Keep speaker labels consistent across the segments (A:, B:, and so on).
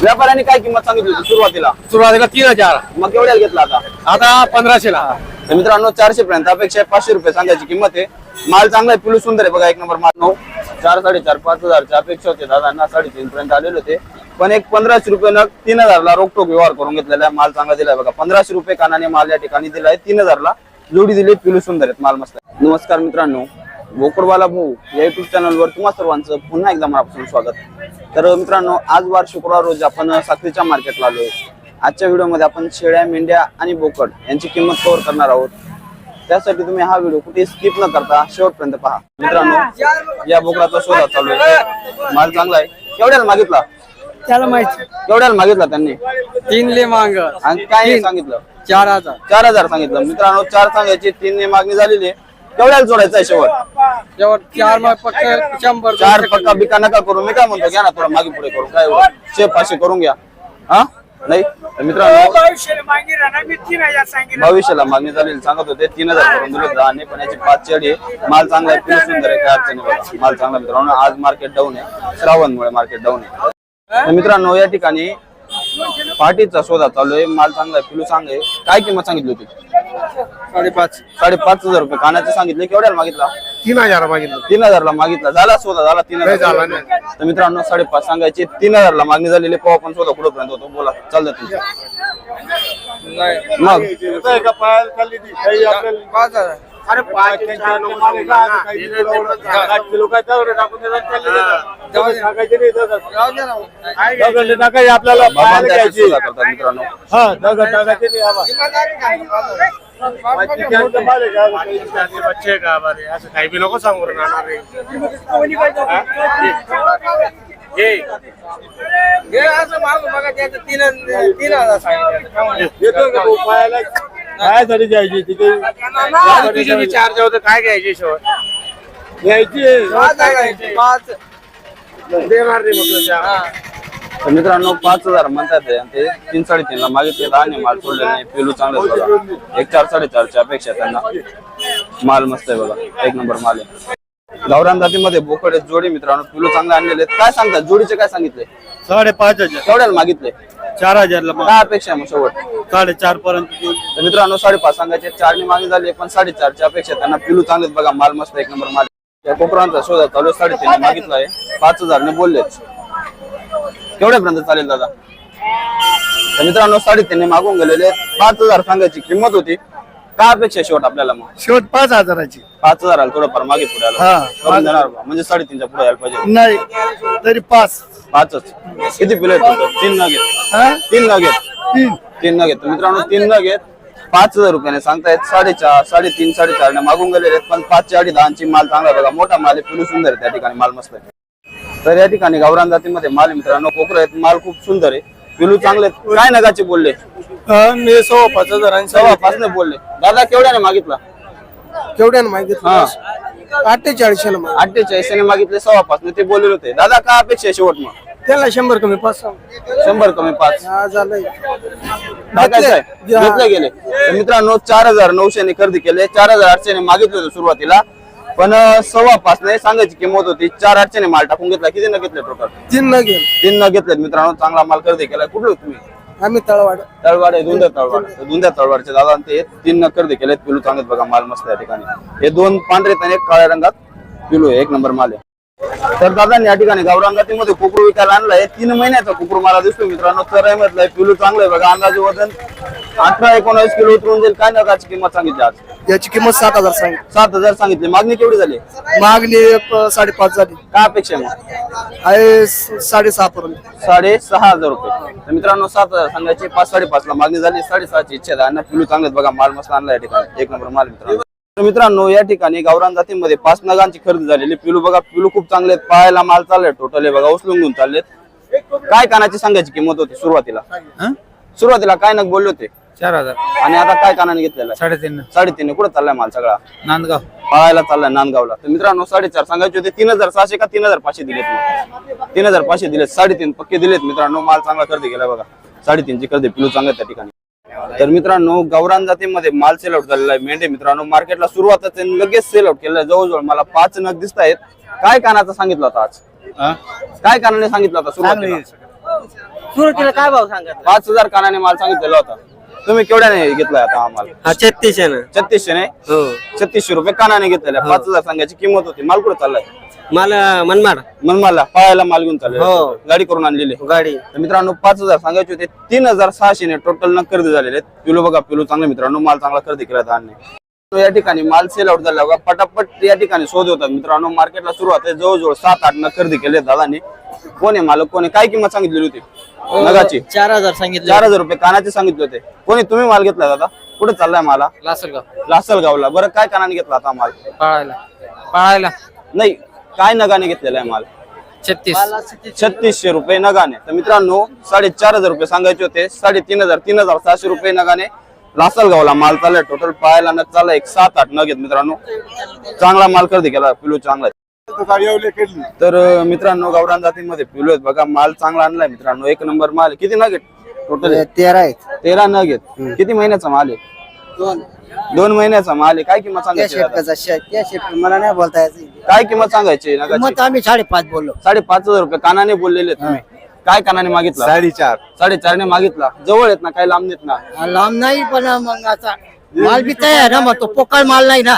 A: व्यापाऱ्यांनी काय किंमत सांगितली होती सुरुवातीला?
B: सुरुवातीला तीन हजार.
A: मग केवढ्याला घेतला आता?
B: आता पंधराशे ला.
A: तर मित्रांनो चारशे पर्यंत अपेक्षा आहे पाचशे रुपये सांगायची किंमत आहे. माल चांगला आहे पिलू सुंदर आहे. बघा एक नंबर माल. नऊ चार साडेचार पाच हजारच्या अपेक्षा होते. दादांना साडेतीन पर्यंत आलेले होते. पण एक पंधराशे रुपये न तीन हजारला रोकटोक व्यवहार करून घेतलेला आहे. माल चांगला दिलाय बघा. पंधराशे रुपये कानाने माल या ठिकाणी दिलाय. तीन हजारला जोडी दिली. पिलू सुंदर आहेत. माल मस्त. नमस्कार मित्रांनो. बोकडवाला भाऊ या युट्यूब चॅनलवर तुम्हा सर्वांचं पुन्हा एकदा मनापासून स्वागत. तर मित्रांनो आज वार शुक्रवार रोजी आपण साखरीच्या मार्केटला आलोय आजच्या व्हिडिओमध्ये आपण शेळ्या मेंढ्या आणि बोकड यांची किंमत कव्हर करणार आहोत. त्यासाठी तुम्ही हा व्हिडिओ कुठे स्किप न करता शेवटपर्यंत पहा. मित्रांनो या बोकडाचा शोधा चालू आहे. माल चांगला आहे. केवढ्याला मागितला?
B: त्याला माहिती.
A: केवढ्याला मागितला त्यांनी?
B: तीन ले मांग.
A: आणि काय सांगितलं?
B: चार हजार.
A: चार हजार सांगितलं. मित्रांनो चार सांगायची तीन मागणी झालेली आहे. केवढ्याला जोडायचं आहे शेवट.
B: जेव्हा चार मग फक्त शंभर
A: चार पक्का बिका नका करू. मी काय म्हणतो घ्या ना थोडं मागे पुढे करू काय एवढं? शे पाचशे करून घ्या. हा? नाही? तर मित्रांनो भविष्याला मागणी झालेली सांगत होते तीन हजार करून दिले आणि पण याची पाच चढी आहे. माल चांगला आहे पिलू सुंदर आहे काय अडचणी बघा माल चांगला आहे मित्रांनो. आज मार्केट डाऊन आहे. श्रावणमुळे मार्केट डाऊन आहे. तर मित्रांनो या ठिकाणी पार्टीचा शोधा चालू आहे. माल चांगला आहे पिलू चांगला आहे. काय किंमत सांगितली होती?
B: साडेपाच.
A: साडेपाच हजार रुपये. कानाचे सांगितले केवढ्याला मागितला?
B: तीन हजार मागितलं.
A: तीन हजारला मागितला. झाला शोधा झाला तीन हजार तर मित्रांनो साडेपाच सांगायचे. तीन हजारला मागणी झालेली पाव पण शोधा कुठं पर्यंत होतो? बोला. चालतं तुमचं. मग?
B: पाच हजार
C: अरे पाच किलो काय दगड टाकायचे आपल्याला
A: मित्रांनो.
C: हा दगड टाकायचे. बच्चे का बरे असं काही बी नको सांगू.
B: हे? असं मागू बघा त्याचं तीन तीन हजार सांगितलं.
C: येतो का भाऊ पाहायला खायसाठी घ्यायची तिथे
B: तुझे काय घ्यायचे शेवट?
C: घ्यायची.
B: पाच
C: देणार नाही म्हटलं त्या.
A: तर मित्रांनो पाच हजार म्हणतात ते आणि ते तीन साडेतीन ला मागितले आणि माल सोडले नाही पेलू चांगले बघा. एक चार साडेचारच्या अपेक्षा त्यांना. माल मस्त आहे बघा. एक नंबर माल आहे. गावरान जातीमध्ये बोकड आहेत जोडी मित्रांनो पिलू चांगले आणलेले आहेत काय सांगतात जोडीचे काय सांगितले
C: साडेपाच हजार
A: केवढ्याला मागितले
C: चार हजारला.
A: काय अपेक्षा आहे मग शेवट
C: साडेचार पर्यंत देऊ.
A: तर मित्रांनो साडेपाच सांगायचे चारनी मागणी झाली पण साडेचारची अपेक्षा. त्यांना पिलू चांगले आहेत बघा माल मस्त एक नंबर माल आहे. या कोपरांचा शोधा चालू साडेतीन मागितला आहे पाच हजारने बोललेच केवढ्यापर्यंत चालेल दादा तर मित्रांनो साडेतीनने मागून गेलेले आहेत. पाच हजार सांगायची किंमत होती काय अपेक्षा शेवट आपल्याला मग?
C: शेवट पाच हजाराची.
A: पाच हजार आलं थोडंफार मागे पुढे आलं.
C: हा.
A: करून देणार बा. म्हणजे साडेतीनच्या पुढे यायला पाहिजे.
C: नाही तरी पाच.
A: पाचच. किती पिले तीन न घेत
C: हा?
A: तीन न घेत
C: तीन.
A: तीन न घेत मित्रांनो तीन न घेत पाच हजार रुपयाने सांगतायत. साडेचार साडेतीन साडेचार ने मागून गेलेले आहेत. पण पाचशे अडीच दहाची माल चांगला आहे बघा. मोठा माल आहे. पिलू सुंदर आहे त्या ठिकाणी. माल मस्त आहे. तर या ठिकाणी गावरान जातीमध्ये माल आहे मित्रांनो. कोपर आहेत. माल खूप सुंदर आहे. पिलू चांगले. काय नगाचे बोलले?
C: मी सव्वा पाच हजारांची
A: सव्वा पाच ने बोलले. दादा केवढ्याने मागितला?
B: केवढ्यानं मागितलं? अठ्ठेचाळीसशे ना
A: अठ्ठेचाळीस ने मागितले सव्वा पाच. ने ते बोलले होते. दादा काय अपेक्षा आहे शेवट मग?
B: त्याला शंभर कमी पाच.
A: शंभर कमी पाच.
B: हा झालंय.
A: आहे घेतले गेले. तर मित्रांनो चार हजार नऊशेने खरेदी केले. चार हजार आठशेने मागितले होते सुरुवातीला. पण सव्वा पाच ने सांगायची किंमत होती. चार आठशेने माल टाकून घेतला. किती न घेतले टोटल
B: तीन न घेऊन
A: तीन न घेतलेत मित्रांनो. चांगला माल खरेदी केलाय. कुठलं तुम्ही?
B: आम्ही तळवाड.
A: तळवाड आहे दुंद्या तळवाड. दुंद्या तळवाडचे दादा आणि ते तीन न खरेदी केलेत. पिलू चांगलेत बघा माल मस्त या ठिकाणी. हे दोन पांढरे आणि एक काळ्या रंगात पिलू आहे. एक नंबर माल आहे. तर दादा या ठिकाणी गावरान जातीमध्ये कुकरू विकायला आणलाय तीन महिन्याचा कुकरू मला दिसतो मित्रांनो. तर मधलाय पिलू चांगलं आहे बघा. अंदाजे वजन अठरा एकोणावीस किलो उतरून जाईल. काय नकाची किंमत सांगितली आज?
B: याची किंमत सात हजार सांगितली.
A: सात हजार सांगितली. मागणी केवढी झाली?
B: मागणी एक, अं, साडेपाच झाली.
A: काय अपेक्षा आहे मग?
B: आहे स- साडेसहा पर्यंत.
A: साडे सहा हजार रुपये. तर मित्रांनो सात हजार सांगायचे. पाच साडेपाच ला मागणी झाली. साडेसहाची इच्छा आहे. आणि पिलू चांगले बघा. माल मस्त आणला या ठिकाणी. एक नंबर माल मित्रांनो. तर मित्रांनो या ठिकाणी गावरान जातीमध्ये पाच नगांची खरेदी झालेली पिलू बघा पिलू खूप चांगले आहेत. पायाला माल चाललाय टोटल आहे बघा उचलून घेऊन चाललेत. काय कानाची सांगायची किंमत होती सुरुवातीला? सुरुवातीला काय नग बोलले होते?
B: चार हजार.
A: आणि आता काय कानाने घेतलेला आहे?
B: साडेतीन
A: साडेतीन कुठं चाललाय माल सगळा?
B: नांदगाव.
A: पळायला चाललाय नांदगावला. तर मित्रांनो साडेचार सांगायचे होते. तीन हजार सहाशे का तीन हजार पाचशे दिलेत? तीन हजार पाचशे दिलेत. साडेतीन पक्के दिलेत मित्रांनो. माल चांगला खरेदी केला बघा. साडेतीनची खरेदी पिलू चांगला त्या ठिकाणी. तर मित्रांनो गावरान जातीमध्ये माल सेल आउट झालेला आहे. मेंढे मित्रांनो मार्केटला सुरुवातच त्यांनी लगेच सेल आउट केलं जवळजवळ मला पाच नग दिसत आहेत. काय कानाचा सांगितलं होता आज? काय कानाने सांगितलं होता सुरुवातीला?
B: सुरुवातीला काय भाव सांगत
A: पाच हजार कानाने माल सांगितलेला होता. तुम्ही केवढ्याने घेतलाय आता आम्हाला
B: हा छत्तीस आहे ना
A: छत्तीसशे ने
B: हो.
A: छत्तीसशे रुपये कानाने घेतलेल्या पाच हजार सांगायची किंमत होती. माल कुठे चाललाय?
B: मला मनमाड.
A: मग मला पायाला माल घेऊन चालले
B: हो.
A: गाडी करून आणलेली
B: गाडी.
A: तर मित्रांनो पाच हजार सांगायचे होते. तीन हजार सहाशे ने टोटल न खरेदी झालेले आहेत. पिलू बघा पिलू चांगले मित्रांनो. माल चांगला खरेदी केला धान्य या ठिकाणी माल सेल आउट झाला बघा पटापट या ठिकाणी शोध होतात मित्रांनो. मार्केटला सुरुवात आहे. जवळजवळ सात आठ न खरेदी केले दादांनी. कोणी मालक? कोणी काय किंमत सांगितलेली होती? नगाची.
B: चार हजार सांगितले.
A: चार हजार रुपये कानाचे सांगितले होते. कोणी तुम्ही माल घेतला दादा? कुठे चाललाय मला
B: लासलगाव.
A: लासलगावला. बरं काय कानाने घेतला आता माल?
B: पाळायला. पाळायला.
A: नाही काय नगाने घेतलेला आहे माल?
B: छत्तीस.
A: छत्तीसशे रुपये नगाने. तर मित्रांनो साडेचार हजार रुपये सांगायचे होते. साडेतीन हजार तीन हजार सहाशे रुपये नगाने. लासलगावला माल चाललाय. टोटल पाहायला नग चालला एक सात आठ नग आहेत मित्रांनो. चांगला माल खरेदी केला. पिलू चांगला आहे. तर मित्रांनो गावरान जातीमध्ये पिलू आहेत. बघा माल चांगला आणलाय मित्रांनो. एक नंबर माल. किती नग आहेत? टोटल
B: तेरा आहेत.
A: तेरा नग आहेत. किती महिन्याचा माल आहे?
B: दोन
A: महिन्याचा माल आहे काय किंमत सांगायची दादा?
B: त्या शेट मला नाही बोलता यायचं.
A: काय किंमत सांगायची नगाची?
B: मग आम्ही साडेपाच बोललो.
A: साडेपाच हजार रुपये कानाने बोललेले आहेत तुम्ही. काय कानाने मागितला?
C: साडेचार.
A: साडेचारने मागितला. जवळ आहेत ना काय लांब देत ना?
B: लांब नाही पण मग आता माल बी तयार ना मग तो पोकळ माल नाही ना.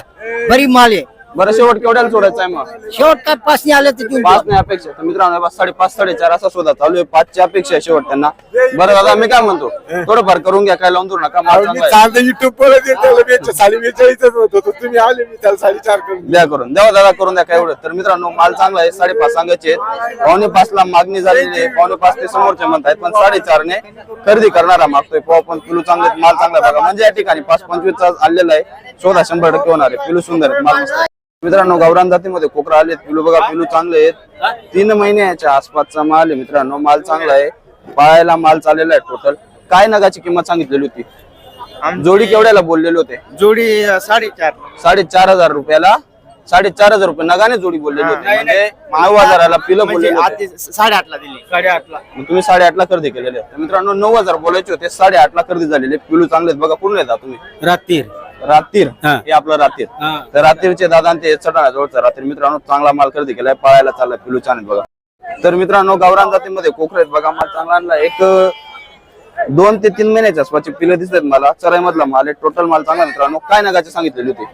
B: बरी माल आहे.
A: बरं शेवट केवढ्याला सोडायचं आहे मग?
B: शेवट काय पाचने आले तर तुम्ही
A: पाच नाही अपेक्षा. तर मित्रांनो बस साडेपाच साडेचार असा शोधा चालू आहे. पाचची अपेक्षा आहे शेवट त्यांना. बरं दादा मी काय म्हणतो? थोडंफार करून घ्या काय लावून देऊ नका. माल चांगला आहे.
C: चालतं युट्यूब साडे बेचाळीसच होत. तुम्ही आले मी त्याला साडेचार करून
A: द्या करून. द्या दादा करून द्या काय एवढं. तर मित्रांनो माल चांगला आहे साडेपाच सांगायचे आहेत. पावणे पाच ला मागणी झालेली आहे. पावणे पाच ते समोरचे म्हणतायत पण साडेचारने खरेदी करणारा मागतोय. पाव पण पिलू चांगले माल चांगला बघा म्हणजे या ठिकाणी पाच पंचवीसचा आलेला आहे. शोधा शंभर टक्के होणार आहे. पिलू सुंदर आहेत, माल मस्त आहे. मित्रांनो गावरान जातीमध्ये कोकरा आले पिलू बघा पिलू चांगले आहेत. तीन महिन्याच्या आसपासचा माल आहे मित्रांनो. माल चांगला आहे. पायाला माल चाललेला आहे टोटल काय नगाची किंमत सांगितलेली होती? जोडी केवढ्याला बोललेले होते?
C: जोडी साडेचार.
A: साडेचार हजार रुपयाला? साडेचार हजार रुपये नगाने जोडी बोललेली होती. म्हणजे नऊ हजाराला पिलं बोललेले होते.
C: साडेआठला दिली. साडेआठला.
A: मग तुम्ही साडेआठला खरेदी केलेले. आहे. तर मित्रांनो नऊ हजार बोलायचे होते. साडेआठला खरेदी झालेले. पिलू चांगले आहेत. बघा पूर्ण येतात तुम्ही?
B: रात्रीर
A: रात्रीर हे. आपलं रात्रीर तर रात्रीचे दादा ते चढा जवळचा रात्री मित्रांनो चांगला माल खरेदी केलाय पाळायला चाललाय पिलू बघा. तर मित्रांनो गावरान जातीमध्ये कोकरे आहेत बघा माल चांगला आणला. एक दोन ते तीन महिन्याच्या आसपासचे पिलं दिसतात मला. चराई मधला माल आहे टोटल माल चांगला मित्रांनो. काय नगाची सांगितलेली होती?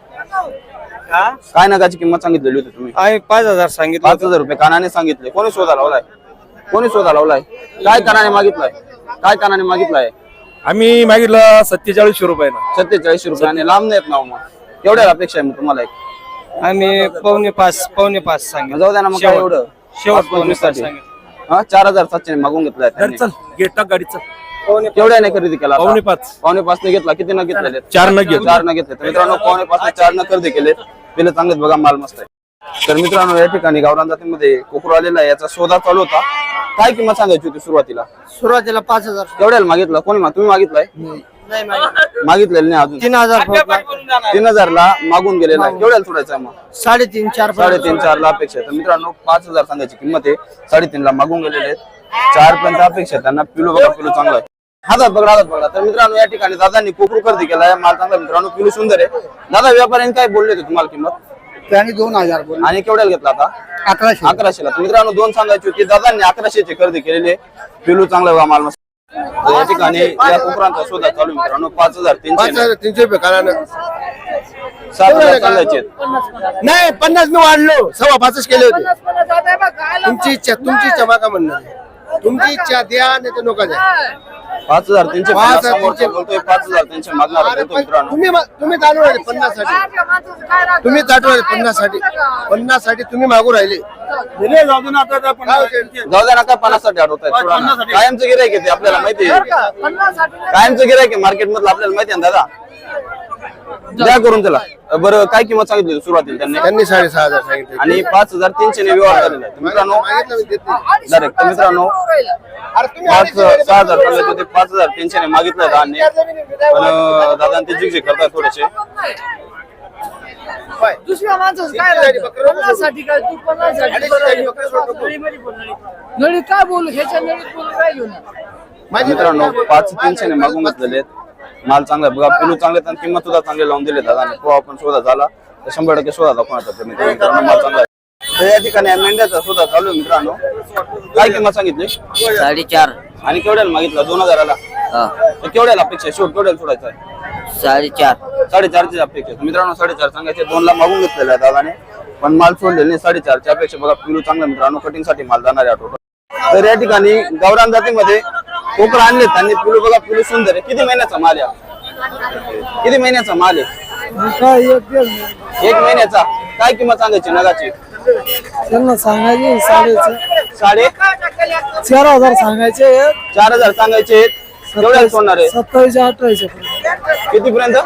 A: काय नगाची किंमत सांगितलेली होती तुम्ही?
C: पाच हजार सांगितलं
A: पाच हजार रुपये कानाने सांगितले. कोणी शोधा लावलाय? कोणी शोधा लावलाय? काय कानाने मागितलाय? काय कानाने मागितलाय?
C: आम्ही मागितलं सत्तेचाळीसशे रुपयानं.
A: सत्तेचाळीसशे रुपये आणि लांब नाहीत ना हो मग. केवढ्या अपेक्षा आहे मग तुम्हाला एक.
C: आम्ही पावणे पाच पावणे पाच सांगितलं.
A: जाऊ द्या ना मग काय एवढं.
C: शेवट
A: पाच
C: पावणे
A: पंचवीससाठी.
C: पाच सांगितलं.
A: हा चार हजार सातशे मागून घेतलाय त्यांनी.
C: चल गेट टाक गाडीचं
A: केवढ्याने खरेदी केला?
C: पावणे पाच.
A: पावणे पाच ने घेतला किती न घेतलेले?
C: चार न घेतले.
A: चार न घेतले. तर मित्रांनो पावणे पाच ने चार न खरेदी केले. पिले चांगलेत बघा माल मस्त आहे. तर मित्रांनो या ठिकाणी गावरान जातीमध्ये कोकरू आलेला आहे. याचा शोधा चालू होता. काय किंमत सांगायची होती सुरुवातीला?
B: सुरुवातीला पाच हजार.
A: केवढ्याला मागितला? कोणी मा- तुम्ही मागितलाय?
B: नाही. माहिती.
A: मागितलेलं नाही अजून.
B: तीन हजार.
A: तीन हजार ला मागून गेलेला आहे. केवढ्याला सोडायचं आहे मग?
B: साडेतीन चार
A: साडेतीन चार ला अपेक्षा आहे. तर मित्रांनो पाच हजार सांगायची किंमत आहे. साडेतीन ला मागून गेलेले आहेत. चार पर्यंत अपेक्षा आहे. त्यांना पिलू बघा पिलू चांगला आहे. हातात पकडा हातात पकडा तर मित्रांनो या ठिकाणी दादांनी कोकरू खरेदी केलाय माल चांगला आहे मित्रांनो. पिलू सुंदर आहे. दादा व्यापाऱ्यांनी काय बोलले होते तुम्हाला किंमत?
B: त्याने दोन हजार बोलले.
A: आणि केवढ्याला घेतला आता?
B: अकराशे.
A: अकराशेला. तर मित्रांनो दोन सांगायची होती. दादांनी अकराशेची खरेदी केलेली पिलू चांगला बा माल मस्त. तर या ठिकाणी या कोकरांचा शोधा चालू आहे मित्रांनो. पाच हजार तीनशे
C: तीनशे रुपये कारण
A: सात हजार सांगायचे आहेत.
C: नाही पन्नास मी वाढलो. सव्वा पाचच केले होते. तुमची इच्छा तुमची इच्छा माका म्हणणं. तुमची इच्छा द्या नाही तर नका द्या.
A: पाच हजार तीनशे
C: पाच
A: पन्नास
C: हजार तीनशे.
A: बोलतोय पाच हजार तीनशे मागणार मित्रांनो.
C: तुम्ही मा- तुम्ही चालू राहिले पन्नाससाठी तुम्ही चालू राहिले पन्नाससाठी पन्नाससाठी तुम्ही मागू राहिले. काय होते?
A: जाऊ द्या ना काय पन्नाससाठी आठवत आहे कायमचं गिरायक आहे ते आपल्याला माहिती आहे. कायमचं गिरायक आहे मार्केट मधलं आपल्याला माहिती आहे ना दादा? द्या करून त्याला. बरं काय किंमत सांगितली सुरुवातीला त्यांनी?
C: त्यांनी साडेसहा हजार सांगितले.
A: आणि पाच हजार तीनशे ने व्यवहार झालेला आहे तर मित्रांनो. डायरेक्ट तर मित्रांनो
C: अरे तुम्ही
A: पाच सहा हजार सांगितले होते पाच हजार तीनशे ने मागितलं दादांनी पण अं, दादा ते जिगजे करतात थोडेसे.
B: दुसऱ्या माणसाचं काय राहतं? पन्नाससाठी तू पन्नाससाठी. नळी काय बोल ह्याच्या नळीत बोल काय घेऊन
C: माझी
A: मित्रांनो पाच तीनशे ने मागून घेतलेले आहेत. माल चांगला बघा पिलू चांगले आणि किंमत सुद्धा चांगली लावून दिले दादाने तो आपण शोधा झाला. तर शंभर टक्के शोधा. मित्रांनो माल चांगला आहे. तर या ठिकाणी या मेंढ्याचा शोधा चालू आहे मित्रांनो. काय किंमत सांगितली?
B: साडेचार.
A: आणि केवढ्याला मागितला? दोन हजाराला?
B: हा.
A: तर केवढ्याला अपेक्षा आहे? शेवट केवढ्याला सोडायचा आहे?
B: साडेचार.
A: साडेचारची अपेक्षा आहे. मित्रांनो साडेचार सांगायचे दोन ला मागून घेतलेला आहे दादाने. पण माल सोडलेले नाही. साडेचारच्या अपेक्षा बघा पिलू चांगला मित्रांनो. कटिंगसाठी माल जाणार आहे तर या ठिकाणी गावरान जातीमध्ये कोकरा आणले त्यांनी पिलू बघा पिलू सुंदर आहे. किती महिन्याचा माल आहे? किती महिन्याचा माल आहे? एक महिन्याचा. काय किंमत सांगायची नगाची?
D: त्यांना सांगायचे साडे
A: साडे?
D: चार हजार सांगायचे.
A: चार हजार सांगायचे. केवढ्याला सोडणार आहे.
D: सत्तावीस अठ्ठावीस
A: किती पर्यंत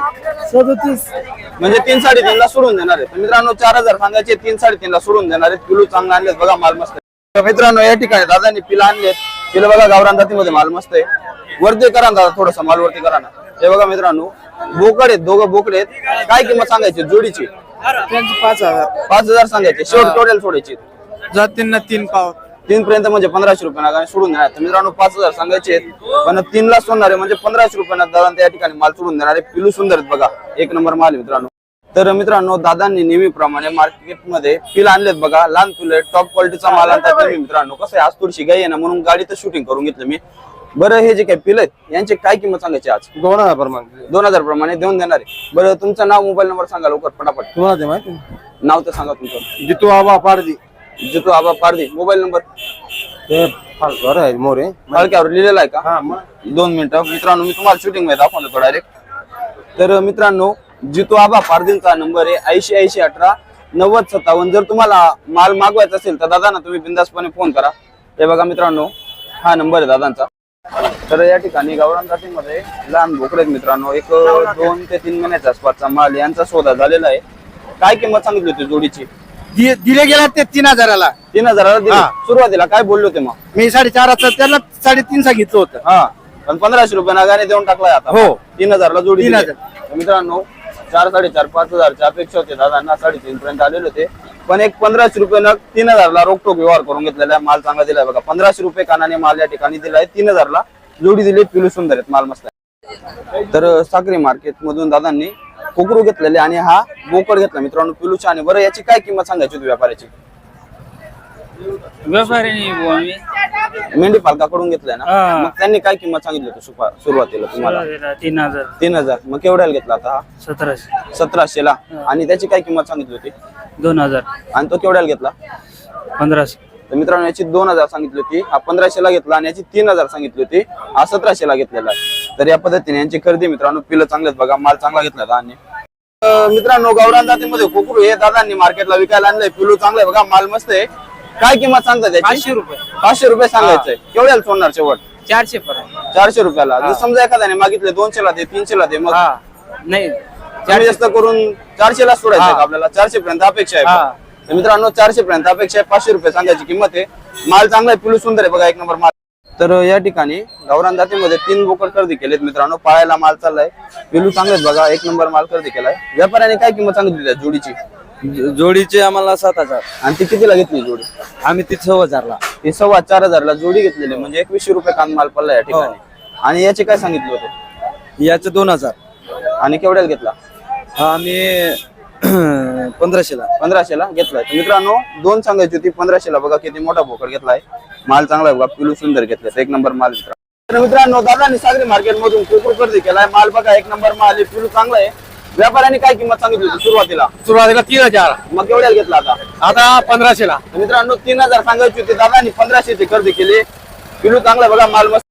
D: सदतीस.
A: म्हणजे तीन साडेतीन ला सोडून देणार आहे. तर मित्रांनो चार हजार सांगायचे तीन साडेतीन ला सोडून देणार आहेत. पिलू चांगला आणलेत. बघा माल मस्त मित्रांनो या ठिकाणी दादांनी पिला आणलेत. पिलं बघा गावरान जातीमध्ये माल मस्त आहे. वरती करा ना दादा थोडस माल वरती करा ना. हे बघा मित्रांनो बोकड आहेत दोघं बोकड आहेत. काय किंमत सांगायची? जोडीची.
D: त्यांचे पाच हजार.
A: पाच हजार सांगायचे. शेवट टोटल सोडायची.
D: जातींना तीन पाव.
A: तीन पर्यंत म्हणजे पंधराशे रुपये ना सोडून देणार. तर मित्रांनो पाच हजार सांगायचे आहेत. पण तीन ला सोडणार म्हणजे पंधराशे रुपयांना दादा त्या ठिकाणी माल सोडून देणार पिलू सुंदर आहेत बघा. एक नंबर माल आहे मित्रांनो. तर मित्रांनो दादांनी नेहमीप्रमाणे मार्केटमध्ये पिल आणलेत बघा. लहान पिलं आहेत टॉप क्वालिटीचा माल आणतात नेहमी मित्रांनो. कसं आहे आज थोडीशी गाई आहे ना म्हणून गाडीत शूटिंग करून घेतलं मी. बरं हे जे काही पिल आहेत यांचे काय किंमत सांगायची आज?
C: दोन हजार प्रमाणे.
A: दोन हजार प्रमाणे देऊन देणार आहे. बरं तुमचं नाव मोबाईल नंबर सांगा लवकर पटापट.
C: तुम्हाला ते माहिती
A: नाव तर सांगा तुमचं.
C: जितू आबा पारदी
A: जितू आबा पारदी मोबाईल नंबर
C: ते आहे मोरे.
A: हलक्यावर लिहिलेला आहे का?
C: हा मग.
A: दोन मिनिटं. मित्रांनो मी तुम्हाला शूटिंगमध्ये दाखवतो डायरेक्ट तर मित्रांनो जितो आबा पारदींचा नंबर आहे ऐंशी ऐंशी अठरा नव्वद सत्तावन्न. जर तुम्हाला माल मागवायचा असेल तर दादा ना तुम्ही बिंदासपणे फोन करा. हे बघा मित्रांनो हा नंबर आहे दादांचा. तर या ठिकाणी गावरान जातीमध्ये लहान बोकडे मित्रांनो. एक दोन ते तीन महिन्याच्या आसपासचा माल यांचा सौदा झालेला आहे. काय किंमत सांगितली होती जोडीची?
C: दि- दिले गेला ते तीन हजाराला.
A: तीन हजाराला दिली.
C: हा.
A: सुरुवातीला काय बोलले होते मग?
C: मी साडेचाराचं त्याला साडेतीन सांगितलं होतं.
A: हा. पण पंधराशे रुपये नागाने देऊन टाकलाय आता.
C: हो.
A: तीन हजारला जोडी
C: तीन
A: दिली. तर मित्रांनो चार साडेचार पाच हजारच्या अपेक्षा होते. दादांना साडेतीन पर्यंत आलेले होते. पण एक पंधराशे रुपये न तीन हजारला रोखटोक व्यवहार करून घेतलेला आहे. माल चांगला दिलाय बघा. पंधराशे रुपये कानाने माल या ठिकाणी दिलाय. तीन हजारला जोडी दिली. पिलू सुंदर आहेत माल मस्त तर साखरी मार्केट मधून दादांनी कोकरू घेतलेले आणि हा बोकड घेतला मित्रांनो पिलूच्या. आणि बरं याची काय किंमत सांगायची होती व्यापाऱ्याची?
D: व्यापारी
A: मेंढी पालकाकडून घेतलाय ना?
D: हा.
A: मग त्यांनी काय किंमत सांगितली होती सुपा- सुरुवातीला तुम्हाला?
D: तीन हजार.
A: तीन हजार. मग केवढ्याला घेतला आता हा?
D: सतराशे.
A: सतराशे ला. आणि त्याची काय किंमत सांगितली होती?
D: दोन हजार.
A: आणि तो केवढ्याला घेतला?
D: पंधराशे.
A: तर मित्रांनो याची दोन हजार सांगितली होती. हा पंधराशे ला घेतला आणि याची तीन हजार सांगितली होती. हा सतराशे ला घेतलेला आहे. तर या पद्धतीने यांची खरेदी मित्रांनो पिलं चांगलेत बघा. माल चांगला घेतला दादांनी अं, मित्रांनो गावरान जातीमध्ये कोकरू हे दादांनी मार्केटला विकायला आणलंय. पिलू चांगलंय बघा. माल मस्त आहे. काय किंमत सांगतात त्याची?
D: पाचशे रुपये.
A: पाचशे रुपये सांगायचंय. केवढ्याला सोडणार शेवट?
D: चारशे पर्यंत.
A: चारशे रुपयाला. जर समजा एखाद्याने मागितले दोनशे ला दे तीनशे ला दे मग
D: हा. नाही.
A: कमी जास्त करून चारशे ला सोडायचं आहे का आपल्याला? चारशे पर्यंत अपेक्षा आहे
D: हा.
A: तर मित्रांनो चारशे पर्यंत अपेक्षा आहे. पाचशे रुपये सांगायची किंमत आहे. माल चांगला आहे पिलू सुंदर आहे. बघा एक नंबर माल. तर या ठिकाणी गावरान जातीमध्ये तीन बोकड खरेदी केलेत मित्रांनो. पाळायला माल चाललाय. पिलू चांगले आहेत बघा एक नंबर माल खरेदी केलाय. व्यापाऱ्याने काय किंमत सांगितली त्या जोडीची?
D: जोडीचे आम्हाला सात हजार.
A: आणि ती कितीला घेतली जोडी?
D: आम्ही ती सहा हजारला.
A: ती सव्वा चार हजारला जोडी घेतलेली म्हणजे एकवीसशे रुपये कान माल पडला या ठिकाणी. आणि याचे काय सांगितले होते?
D: याचे दोन हजार.
A: आणि केवढ्याला घेतला?
D: हा आम्ही पंधराशेला.
A: पंधराशेला घेतलाय. तर मित्रांनो दोन सांगायची होती पंधराशेला बघा किती मोठा बोकड घेतलाय. माल चांगला आहे बघा पिलू सुंदर घेतलाय एक नंबर माल मित्रांनो. तर मित्रांनो दादानी सागरी मार्केट मधून कोकरू खरेदी केलाय. माल बघा एक नंबर माल आहे पिलू चांगला आहे. व्यापाऱ्याने काय किंमत सांगितली होती सुरुवातीला?
C: सुरुवातीला तीन हजार.
A: मग केवढ्याला घेतला आता?
C: आता पंधराशेला.
A: तर मित्रांनो तीन हजार सांगायची होती दादानी पंधराशेची खरेदी केली. पिलू चांगला बघा माल मस्त.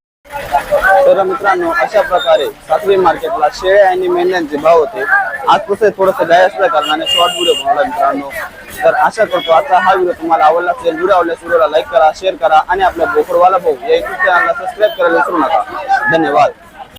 A: तर मित्रांनो अशा प्रकारे सासरी मार्केटला शेळ्या आणि मेंढ्यांचे भाव होते. आज कसं थोडस गाय असल्या कारणाने शॉर्ट व्हिडिओ बनवला मित्रांनो. तर आशा करतो आता हा व्हिडिओ तुम्हाला आवडला असेल व्हिडिओ आवडल्यास व्हिडिओला लाईक करा शेअर करा आणि आपल्या बोकडवाला भाऊ या युट्यूब चॅनलला सबस्क्राईब करायला विसरू नका. धन्यवाद.